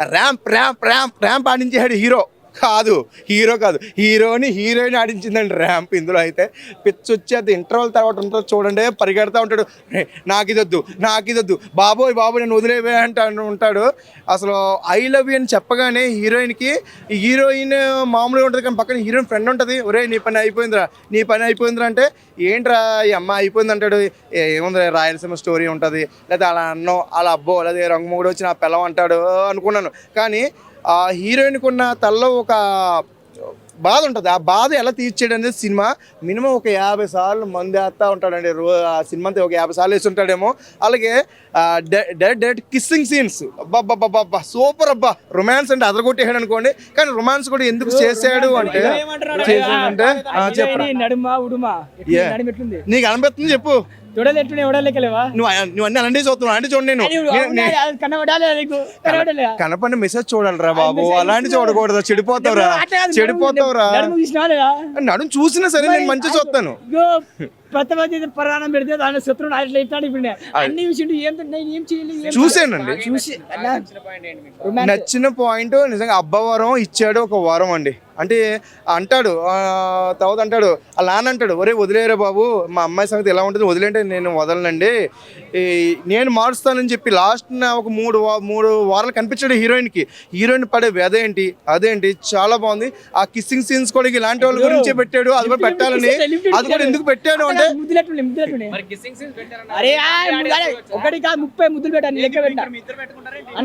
Ramp ramp ramp ramp ఆడించాడు hero. కాదు hero కాదు. హీరోని హీరోయిన్ ఆడించిందండి ర్యాంప్. ఇందులో అయితే పిచ్చి వచ్చేది ఇంటర్వల్ తర్వాత ఉంటుంది చూడండి పరిగెడతా ఉంటాడు. నాకు ఇదొద్దు నాకు ఇదొద్దు బాబోయ్ బాబోయ్ నేను వదిలేవే అంటూ ఉంటాడు. అసలు ఐ లవ్ యూ అని చెప్పగానే హీరోయిన్కి హీరోయిన్ మామూలుగా ఉంటుంది కానీ పక్కన హీరోయిన్ ఫ్రెండ్ ఉంటుంది. ఒరే నీ పని అయిపోయిందిరా నీ పని అయిపోయిందిరా అంటే ఏంట్రా ఈ అమ్మ అయిపోయింది అంటాడు. "ఏ, ఏముంది రాయలసీమ స్టోరీ ఉంటుంది. లేదా అలా అన్నో అలా అబ్బో లేదా రంగుమూడు వచ్చి నా పిల్లం అంటాడు అనుకున్నాను. కానీ ఆ హీరోయిన్కి ఉన్న తల్లో ఒక బాధ ఉంటుంది. ఆ బాధ ఎలా తీర్చాడు అనేది సినిమా. మినిమం ఒక యాభై సార్లు మంది వేస్తూ ఉంటాడండి. రో ఆ సినిమా అంతా ఒక యాభై సార్లు వేసి ఉంటాడేమో అలాగే డైరెక్ట్ డైరెక్ట్ కిస్సింగ్ సీన్స్ అబ్బా సూపర్ అబ్బా. రొమాన్స్ అంటే అదరగొట్టేసాడు అనుకోండి. కానీ రొమాన్స్ కూడా ఎందుకు చేశాడు అంటే నీకు అనిపిస్తుంది చెప్పు. ఎవడలేకలేవా నువ్వు నువ్వు అన్ని అలాంటివి చూస్తున్నావు అంటే చూడండి నేను. కనబడాలి కనపడిన మెసేజ్ చూడాలిరా బాబు. అలాంటి చూడకూడదు. చెడిపోతావురా. చెడిపోతావురా. నడుము చూసినా సరే నేను మంచిగా చూస్తాను. ప్రాణం పెడితే దాని అట్లా ఇప్పుడు నేను. అన్ని విషయం ఏం నేను ఏం చేయలేదు ఏం చూసానండి చూసి. నచ్చిన పాయింట్ నిజంగా అబ్బవరం ఇచ్చాడు ఒక వరం అండి. అంటే అంటాడు ఆ, తర్వాత అంటాడు అలా నాన్న అంటాడు ఒరే వదిలేరా బాబు మా అమ్మాయి సంగతి ఎలా ఉంటుంది? వదిలేంటే నేను వదలనండి. ఈ, నేను మారుస్తానని చెప్పి లాస్ట్ ఒక మూడు వా- మూడు వారాలు కనిపించాడు హీరోయిన్కి. హీరోయిన్ పడే వ్యధ ఏంటి అదేంటి చాలా బాగుంది. ఆ కిస్సింగ్ సీన్స్ కూడా ఇలాంటి వాళ్ళ గురించే పెట్టాడు. అది కూడా పెట్టాలని అది కూడా ఎందుకు పెట్టాడు? అంటే ఆ, ఒకటి కాదు ముప్పై ముద్దులు పెట్టాను లెక్క?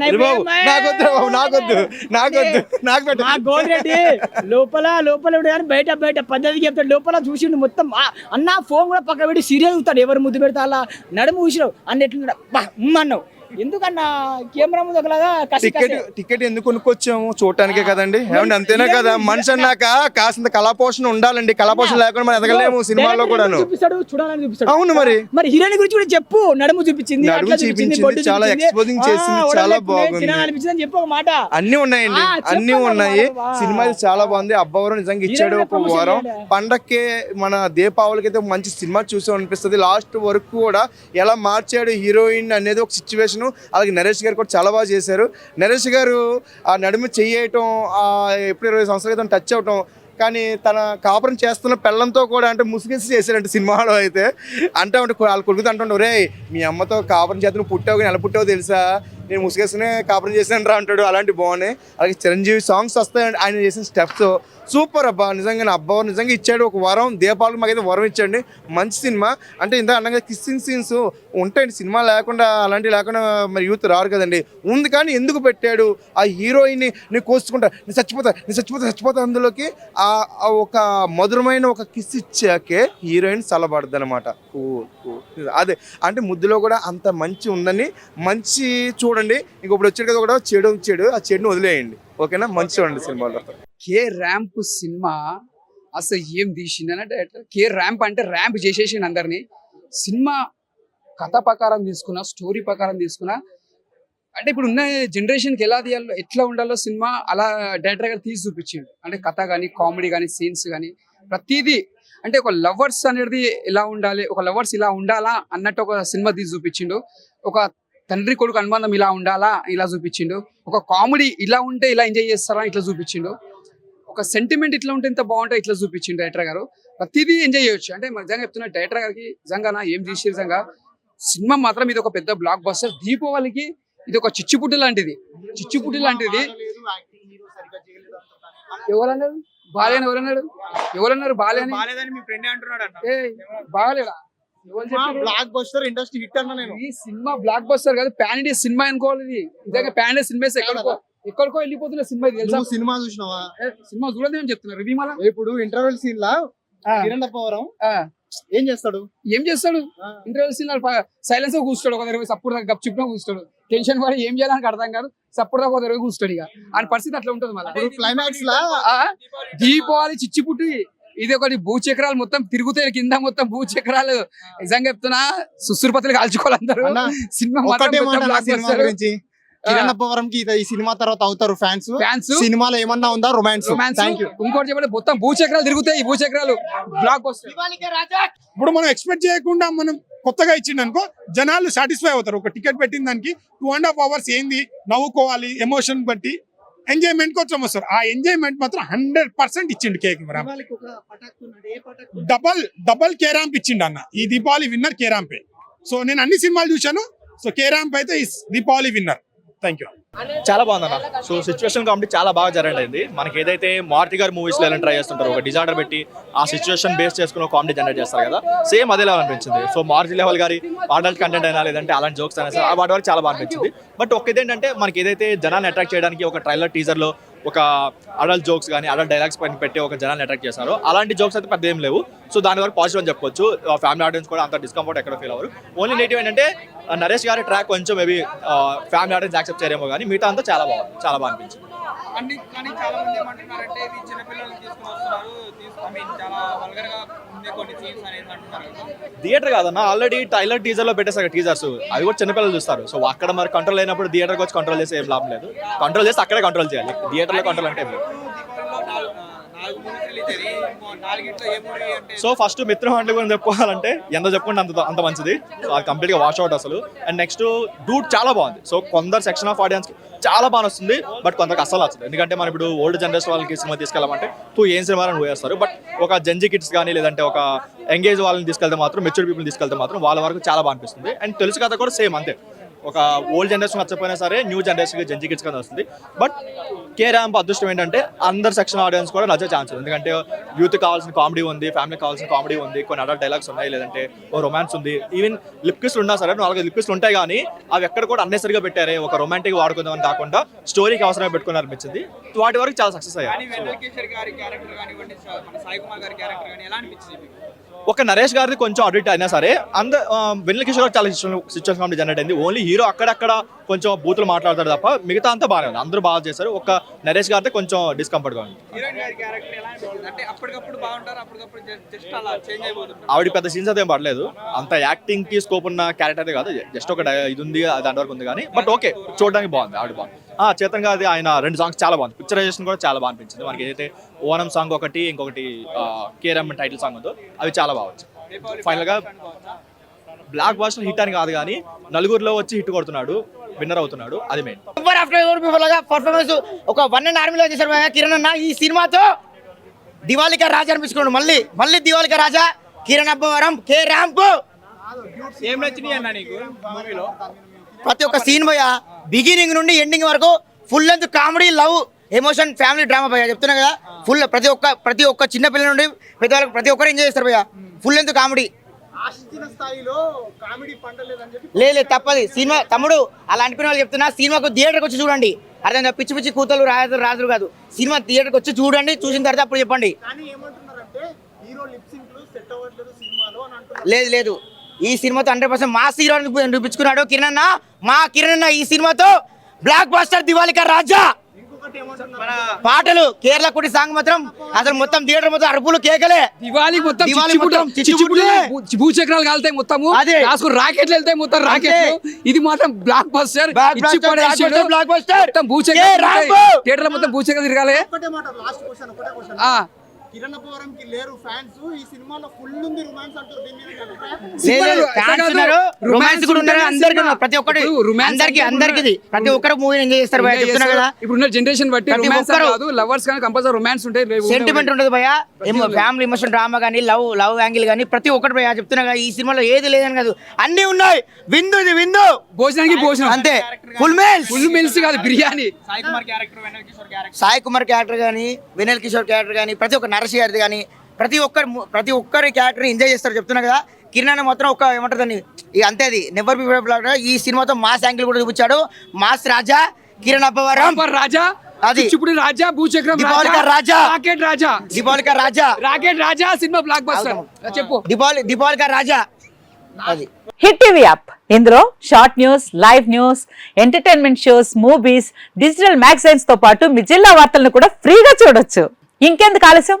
నాకొద్దు బాబు నాకొద్దు నాకొద్దు నాకు పెట్టు మా గోల్రెడ్డి లోపల లోపల కానీ బయట బయట పద్ధతి చెప్తాడు. లోపల చూసిండు మొత్తం అన్న ఫోన్ కూడా పక్క పెట్టి సీరియల్ చూస్తాడు. ఎవరు ముద్దు పెడతా అలా నడుము చూసినావు అన్నట్లు ఎట్లున్నాడు? అన్నావు. ఎందుకన్నా కెమెరా ముందు ఒకలాగా టికెట్ టికెట్ ఎందుకు కొనుక్కొచ్చాము? చూడటానికే కదండి. ఏమండి అంతేనా కదా? మనిషి అన్నాక కాసింత కళాపోషణ ఉండాలండి. కళాపోషణ లేకుండా మనం ఎదగలేము సినిమాల్లో కూడాను. చూపిస్తాడు? చూడాలని చూపిస్తాడు. అవును మరి. మరి హీరోయిన్ గురించి కూడా చెప్పు. నడుము చూపించింది నడుము చూపించింది, చాలా ఆ, చేసింది, చాలా బాగుంది. తినాలనిపించింది అని చెప్పు ఒక మాట. అన్ని ఉన్నాయండి. అన్ని ఉన్నాయి. సినిమా చాలా బాగుంది. అబ్బవరం నిజంగా ఇచ్చాడు ఒక వారం. పండక్కే మన దీపావళికి అయితే మంచి సినిమా చూసాం అనిపిస్తుంది లాస్ట్ వరకు కూడా ఎలా మార్చాడు హీరోయిన్ అనేది ఒక సిచ్యువేషన్ అలాగే నరేష్ గారు కూడా చాలా బాగా చేశారు. నరేష్ గారు ఆ నడుము చెయ్యటం ఎప్పుడు ఇరవై సంవత్సరాల క్రితం టచ్ అవటం కానీ తన కాపురం చేస్తున్న పిల్లంతో కూడా అంటే ముసుగేసి చేశారంటే సినిమాలో అయితే. అంటే అంటే వాళ్ళ కొడుకుతో అంటుండే రే మీ అమ్మతో కాపురం చేతులు పుట్టావు కానీ ఎలా పుట్టావు తెలుసా? నేను ముసుగేసుకునే కాపురం చేశాను రా అంటాడు. అలాంటి బాగున్నాయి. అలాగే చిరంజీవి సాంగ్స్ వస్తాయండి. ఆయన చేసిన స్టెప్స్ సూపర్ అబ్బా. నిజంగా నా అబ్బా నిజంగా ఇచ్చాడు. ఒక వరం దీపావళికి మాకైతే వరం ఇచ్చాడు మంచి సినిమా. అంటే ఇంత అన్నగా కిస్సింగ్ సీన్స్ ఉంటాయండి. సినిమా లేకుండా అలాంటివి లేకుండా మరి యూత్ రారు కదండి. ఉంది కానీ ఎందుకు పెట్టాడు? ఆ హీరోయిన్ని నేను కోసుకుంటా. నేను చచ్చిపోతా నేను చచ్చిపోతా చచ్చిపోతా అందులోకి ఆ ఒక మధురమైన ఒక కిస్ ఇచ్చాకే హీరోయిన్ చల్లబడద్దు అనమాట అదే. అంటే ముద్దులో కూడా అంత మంచి ఉందని మంచి చూడండి. ఇంక ఇప్పుడు వచ్చాడు కదా కూడా చెడు చెడు ఆ చెడుని వదిలేయండి. ఓకేనా? మంచి చూడండి సినిమాలో. కే ర్యాంప్ సినిమా అసలు ఏం తీసిండన డైరెక్టర్? కే ర్యాంప్ అంటే ర్యాంప్ చేసేసిండు అందరినీ. సినిమా కథ ప్రకారం తీసుకున్నా స్టోరీ ప్రకారం తీసుకున్నా అంటే ఇప్పుడు ఉన్న జనరేషన్కి ఎలా తీయాలో ఎట్లా ఉండాలో సినిమా అలా డైరెక్టర్ గారు తీసి చూపించిండు. అంటే కథ కానీ కామెడీ కానీ సీన్స్ కానీ ప్రతిదీ. అంటే ఒక లవర్స్ అనేది ఎలా ఉండాలి ఒక లవర్స్ ఇలా ఉండాలా అన్నట్టు ఒక సినిమా తీసి చూపించిండు. ఒక తండ్రి కొడుకు అనుబంధం ఇలా ఉండాలా? ఇలా చూపించిండు. ఒక కామెడీ ఇలా ఉంటే ఇలా ఎంజాయ్ చేస్తారా? ఇట్లా చూపించిండు. ఒక సెంటిమెంట్ ఇట్లా ఉంటే ఎంత బాగుంటుంది ఇట్లా చూపించిండు డైరెక్టర్ గారు. ప్రతిదీ ఎంజాయ్ చేయొచ్చు. అంటే మరి నిజంగా చెప్తున్నా డైరెక్టర్ గారికి నిజంగా నా ఏం చేసి నిజంగా? సినిమా మాత్రం ఇది ఒక పెద్ద బ్లాక్ బస్టర్ దీపావళికి ఇది ఒక చిచ్చుపుట్టు లాంటిది. చిచ్చుపుట్టు లాంటిది. ఎవరన్నారు? బాలేని ఎవరన్నారు? ఎవరన్నారు? బాలేని బాలేదని మీ ఫ్రెండ్ అంటున్నాడు అన్న ఏ బాగలేడా? బ్లాక్ బస్టర్ ఇండస్ట్రీ హిట్ అన్న నేను. ఈ సినిమా బ్లాక్ బస్టర్ కాదు పాన్ ఇండియా సినిమా అనుకోవాలి ఇది. నిజంగా పాన్ ఇండియా సినిమా ఎక్కడికో ఎక్కడికో వెళ్ళిపోతున్న సినిమా ఇది తెలుసా? సినిమా చూసినావా? సినిమా చూడదు ఏం చెప్తున్నారు? రివ్యూ మళ్ళా ఇప్పుడు ఇంటర్వెల్ సీన్ లా కిరణ్ అప్పవరం ఆ. ఏం చేస్తాడు? ఏం చేస్తాడు? ఇంటర్వ్యూ సీన్ సైలెన్స్గా కూర్చోడు ఒక దగ్గర సప్పుడు దగ్గర గప్ చుట్టూ కూర్చోడు టెన్షన్ పడి ఏం చేయాలని అర్థం కాదు. సప్పుడు దగ్గర ఒక దగ్గర కూర్చోడు ఇక. ఆయన పరిస్థితి అట్లా ఉంటుంది మళ్ళీ. క్లైమాక్స్ లా దీపావళి చిచ్చిపుట్టి ఇది ఒకటి భూచక్రాలు మొత్తం తిరుగుతాయి కింద మొత్తం భూచక్రాలు నిజంగా చెప్తున్నా సుసురుపతులు కాల్చుకోవాలందరూ అన్న, సినిమా. గురించి. కిరణ్ అబ్బవరం కి ఈ సినిమా తర్వాత అవుతారు ఫ్యాన్స్. ఫ్యాన్స్. సినిమాలో ఏమన్నా ఉందా? రొమాన్స్. థ్యాంక్ యూ ఇంకోటి చెప్పండి మొత్తం భూచక్రాలు తిరుగుతాయి ఈ భూచక్రాలు బ్లాక్ వస్తాయి ఇప్పుడు మనం ఎక్స్పెక్ట్ చేయకుండా మనం కొత్తగా ఇచ్చిండు అనుకో జనాలు సాటిస్ఫై అవుతారు. ఒక టికెట్ పెట్టిన దానికి టూ అండ్ హాఫ్ అవర్స్ ఏంది? నవ్వుకోవాలి ఎమోషన్ బట్టి. ఎంజాయ్మెంట్ కోసం వస్తారు ఆ ఎంజాయ్మెంట్ మాత్రం హండ్రెడ్ పర్సెంట్ ఇచ్చిండు కేక్ డబల్ డబల్ కే ర్యాంప్ ఇచ్చిండు అన్న. ఈ దీపావళి విన్నర్ కే ర్యాంపే సో నేను అన్ని సినిమాలు చూశాను. సో కే ర్యాంప్ అయితే ఈ దీపావళి విన్నర్. థ్యాంక్ యూ చాలా బాగుందన్న. సో సిచ్యువేషన్ కామెడీ చాలా బాగా జరగలేదు మనకి ఏదైతే మారుతి గారి మూవీస్లో ఎలా ట్రై చేస్తుంటారు ఒక డిజార్డర్ పెట్టి ఆ సిచ్యువేషన్ బేస్ చేసుకుని ఒక కామెడీ జనరేట్ చేస్తారు కదా. సేమ్ అదే లెవెల్ అనిపించింది. సో మారుతి లెవెల్ గారి అడల్ట్ కంటెంట్ అయినా లేదంటే అలాంటి జోక్స్ అయినా సరే వాటి వరకు చాలా బాగా అనిపించింది. బట్ ఒక మనకి ఏదైతే జనాన్ని అట్రాక్ట్ చేయడానికి ఒక ట్రైలర్ టీజర్లో ఒక అడల్ట్ జోక్స్ కానీ అడల్ట్ డైలాగ్స్ పైన పెట్టి ఒక జనాన్ని అట్రాక్ట్ చేశారు. అలాంటి జోక్స్ అయితే పెద్ద ఏం లేవు. సో దాని వరకు పాజిటివ్ అని చెప్పుకోవచ్చు ఫ్యామిలీ ఆడియన్స్ కూడా అంత డిస్కంఫర్ట్ ఎక్కడ ఫీల్ అవ్వరు. ఓన్లీ నెగిటివ్ ఏంటంటే నరేష్ గారి ట్రాక్ కొంచెం మేబీ ఫ్యామిలీ ఆడియన్స్ యాక్సెప్ట్ చేయరేమో కానీ మిగతా అంతా చాలా బాగుంది. చాలా బాగా అనిపించింది. అన్ని కానీ చాలా మంది ఏమంటున్నారంటే ఇది చిన్నపిల్లల్ని తీసుకుని వస్తున్నారు. తీసుకు ఐ మీన్ చాలా వల్గర్గా ఉంది కొన్ని సీన్స్ అనేది అంటున్నారు. కదా థియేటర్ కాదన్న ఆల్రెడీ టైలర్ టీజర్లో పెట్టేసారు టీజర్స్ అవి కూడా చిన్నపిల్లలు చూస్తారు. సో అక్కడ మరి కంట్రోల్ అయినప్పుడు థియేటర్కి వచ్చి కంట్రోల్ చేసే ఏం లాభం లేదు. కంట్రోల్ చేస్తే అక్కడే కంట్రోల్ చేయాలి. థియేటర్ కంట్రోల్ అంటే సో ఫస్ట్ మిత్రం అంటే గురించి చెప్పుకోవాలంటే ఎంత చెప్పుకుంటే అంత అంత మంచిది. అది కంప్లీట్గా వాష్ అవుట్ అసలు. అండ్ నెక్స్ట్ డూట్ చాలా బాగుంది. సో కొందరు సెక్షన్ ఆఫ్ ఆడియన్స్కి చాలా బాగా వస్తుంది బట్ కొందరికి అసలు నచ్చదు. ఎందుకంటే మనం ఇప్పుడు ఓల్డ్ జనరేషన్ వాళ్ళకి సినిమా తీసుకెళ్ళామంటే టూ ఏం సినిమా అని పోయేస్తారు బట్ ఒక జంజీ కిడ్స్ కానీ లేదంటే ఒక ఎంగేజ్ వాళ్ళని తీసుకెళ్తే మాత్రం మెచ్యూర్ పీపుల్ తీసుకెళ్తే మాత్రం వాళ్ళ వరకు చాలా బాగా అనిపిస్తుంది. అండ్ తెలుసు కథ కూడా సేమ్ అంతే. ఒక ఓల్డ్ జనరేషన్ నచ్చకపోయినా సరే న్యూ జనరేషన్కి జంజీ కిడ్స్ వస్తుంది. బట్ కే ర్యాంప్ అదృష్టం ఏంటంటే అందరు సెక్షన్ ఆడియన్స్ కూడా నచ్చే ఛాన్స్ ఉంది. ఎందుకంటే యూత్ కావాల్సిన కామెడీ ఉంది ఫ్యామిలీ కావాల్సిన కామెడీ ఉంది కొన్ని అడల్ట్ డైలాగ్స్ ఉన్నాయి లేదంటే ఓ రొమాన్స్ ఉంది. ఈవెన్ లిప్ కిస్లు ఉన్నా సరే నాలుగు లిప్ కిస్లు ఉంటాయి కానీ అవి ఎక్కడ కూడా అన్నెసరిగా పెట్టారే. ఒక రొమాంటిక్ వాడుకుందామని కాకుండా స్టోరీకి అవసరమే పెట్టుకుని అనిపించింది. వాటి వరకు చాలా సక్సెస్ కానీ ఒక నరేష్ గారిది కొంచెం అడిట్ అయినా సరే అంద వెన్నెల కిషోర్ గారు చాలా సిచ్యువేషన్ కామెడీ జనరేట్ అయింది. ఓన్లీ హీరో అక్కడక్కడ కొంచెం బూతులు మాట్లాడతాడు తప్ప మిగతా అంతా బాగానే ఉంది. అందరూ బాగా చేశారు. ఒక నరేష్ గారితో కొంచెం discomfort గా ఉంది? ఆవిడ పెద్ద సీన్స్ ఏం పడలేదు. అంత యాక్టింగ్కి స్కోప్ ఉన్న క్యారెక్టర్ కాదు. జస్ట్ ఒక ఇది ఉంది దాని వరకు ఉంది కానీ. బట్ ఓకే చూడడానికి బాగుంది. ఆవిడ బాగుంది. చేతన్ గారి ఆయన రెండు సాంగ్స్ చాలా బాగుంది. పిక్చరైజేషన్ కూడా చాలా బాగా అనిపించింది. మనకి ఏదైతే ఓనం సాంగ్ ఒకటి ఇంకొకటి కేరమ్ టైటిల్ సాంగ్ ఉందో అవి చాలా బాగా వచ్చాయి. దీపావళి ఫైనల్గా అనుకోవచ్చా? బ్లాక్ బాస్టర్ హిట్ అని కాదు కానీ నలుగురిలో వచ్చి హిట్ కొడుతున్నాడు విన్నర్ అవుతున్నాడు అది మెయిన్ ఎవరు ఆఫ్టర్ ఎవరు బిఫోర్ లాగా పర్ఫార్మెన్స్ ఒక వన్ అండ్ ఆర్మీలో చేశారు కిరణ్ అన్న ఈ సినిమాతో దివాళికా రాజా అనిపించుకోండి. మళ్ళీ మళ్ళీ దివాళికా రాజా కిరణ్ అబ్బవరం కే. ర్యాంప్ ఏం నచ్చినాయి అన్న నీకు? మూవీలో ప్రతి ఒక్క సీన్ భయ బిగినింగ్ నుండి ఎండింగ్ వరకు full length comedy love emotion family drama భయ చెప్తున్నా కదా ఫుల్ ప్రతి ఒక్క ప్రతి ఒక్క చిన్న పిల్లల నుండి పెద్దవాళ్ళకి ప్రతి ఒక్కరు ఎంజాయ్ చేస్తారు భయ ఫుల్ లెంత్ కామెడీ లేదు లేదు తప్పది. సినిమా తమ్ముడు అలా అనిపిన వాళ్ళు చెప్తున్నా సినిమాకు థియేటర్కి వచ్చి చూడండి. అర్థం పిచ్చి పిచ్చి కూతలు రాజు రాజులు కాదు. సినిమా థియేటర్కి వచ్చి చూడండి చూసిన తర్వాత అప్పుడు చెప్పండి. లేదు లేదు. ఈ సినిమాతో హండ్రెడ్ పర్సెంట్ మా హీరో నిరూపించుకున్నాడు కిరణ్ అన్న మా కిరణ్ అన్న ఈ సినిమాతో బ్లాక్ బాస్టర్ దివాళిక రాజా. పాటలు కేరళ కుడి సాంగ్ మాత్రం అసలు మొత్తం థియేటర్ మొత్తం అరుపులు కేకలే. దివాళీ మొత్తం. భూచక్రాలు కాలుతాయి మొత్తము. అదే. రాసుకుని రాకెట్లు వెళ్తాయి మొత్తం రాకెట్లు. ఇది మాత్రం బ్లాక్ బస్టర్ black buster. మొత్తం రాంబో. థియేటర్ మొత్తం భూచక్రాలు తిరగాలి. ఆ. కిరణ్ అబ్బవరం కి లేరు ఫ్యాన్స్ ఈ సినిమాలో ఫుల్ ఉంది రొమాన్స్ అంటారు దీని మీద మీ అభిప్రాయం? లేదు, లేదు, ఎట్లా fans కాదు? ఉన్నారు. romance రొమాన్స్ కూడా ఉన్నారు. అందరికి. ప్రతి ఒక్కటి అందరికి అందరికి ప్రతి ఒక్కరు మూవీ ఎంజాయ్ చేస్తారు భయ చెప్తున్నా కదా. జనరేషన్ బట్టి రొమాన్స్ కాదు లవర్స్ కానీ కంపల్సరీ రొమాన్స్ ఉంటాయి లేవు- సెంటిమెంట్ భయ ఫ్యామిలీ ఎమోషన్ డ్రామా కానీ లవ్ లవ్ యాంగిల్ కానీ ప్రతి ఒక్కటి భయ చెప్తున్నా కదా. ఈ సినిమాలో ఏది లేదని కాదు. అన్ని ఉన్నాయి. విందు ఇది విందు. భోజనానికి భోజనం. అంతే. ఫుల్ మీల్స్ ఫుల్ మిల్స్ కాదు బిర్యానీ. సాయి కుమార్ క్యారెక్టర్ సాయి కుమార్ క్యారెక్టర్ కానీ వినల్ కిషోర్ క్యారెక్టర్ కానీ ప్రతి ఒక్క నరసి గారిది కానీ ప్రతి ఒక్కరు ప్రతి ఒక్కరి క్యారెక్టర్ ఎంజాయ్ చేస్తారు చెప్తున్నా కదా. కిరణ్ అన్న మాత్రం ఒక ఏమంటారు దాన్ని? ఇక అంతే అది. నెవర్ బి ఈ సినిమాతో మాస్ యాంగిల్ కూడా చూపించాడు. మాస్ రాజా కిరణ్ అబ్బవరం. రాంపర్ రాజా అది. చిచ్చుపుడి రాజా భూచక్రం రాజా. రాకెట్ రాజా. దీపావళిక రాజా. రాకెట్ రాజా సినిమా బ్లాక్ బస్టర్ చెప్పు. దీపావళి దీపావళిక రాజా. అది. హిట్ టీవీ యాప్ ఇందులో short news live news entertainment shows movies digital మ్యాగజైన్స్తో పాటు మీ జిల్లా వార్తలను కూడా ఫ్రీగా చూడొచ్చు. ఇంకెందుకు ఆలస్యం?